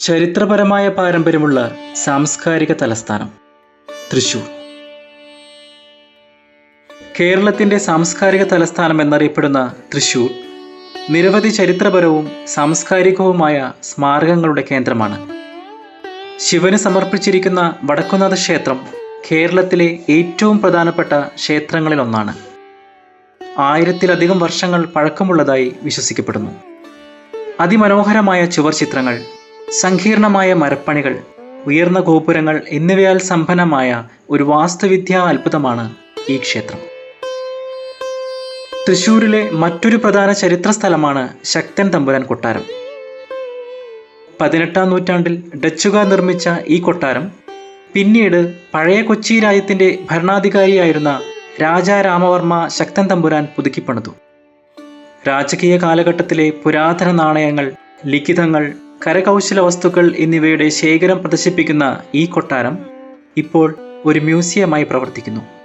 ചരിത്രപരമായ പാരമ്പര്യമുള്ള സാംസ്കാരിക തലസ്ഥാനം തൃശൂർ. കേരളത്തിന്റെ സാംസ്കാരിക തലസ്ഥാനം എന്നറിയപ്പെടുന്ന തൃശൂർ നിരവധി ചരിത്രപരവും സാംസ്കാരികവുമായ സ്മാരകങ്ങളുടെ കേന്ദ്രമാണ്. ശിവന് സമർപ്പിച്ചിരിക്കുന്ന വടക്കുന്നാഥ ക്ഷേത്രം കേരളത്തിലെ ഏറ്റവും പ്രധാനപ്പെട്ട ക്ഷേത്രങ്ങളിലൊന്നാണ്. ആയിരത്തിലധികം വർഷങ്ങൾ പഴക്കമുള്ളതായി വിശ്വസിക്കപ്പെടുന്നു. അതിമനോഹരമായ ചുവർ ചിത്രങ്ങൾ സങ്കീർണമായ മരപ്പണികൾ ഉയർന്ന ഗോപുരങ്ങൾ എന്നിവയാൽ സമ്പന്നമായ ഒരു വാസ്തുവിദ്യാ അത്ഭുതമാണ് ഈ ക്ഷേത്രം. തൃശൂരിലെ മറ്റൊരു പ്രധാന ചരിത്ര സ്ഥലമാണ് ശക്തൻ തമ്പുരാൻ കൊട്ടാരം. പതിനെട്ടാം നൂറ്റാണ്ടിൽ ഡച്ചുകാർ നിർമ്മിച്ച ഈ കൊട്ടാരം പിന്നീട് പഴയ കൊച്ചി രാജ്യത്തിന്റെ ഭരണാധികാരിയായിരുന്ന രാജാ രാമവർമ്മ ശക്തൻ തമ്പുരാൻ പുതുക്കിപ്പണിതു. രാജകീയ കാലഘട്ടത്തിലെ പുരാതന നാണയങ്ങൾ ലിഖിതങ്ങൾ കരകൗശല വസ്തുക്കൾ എന്നിവയുടെ ശേഖരം പ്രദർശിപ്പിക്കുന്ന ഈ കൊട്ടാരം ഇപ്പോൾ ഒരു മ്യൂസിയമായി പ്രവർത്തിക്കുന്നു.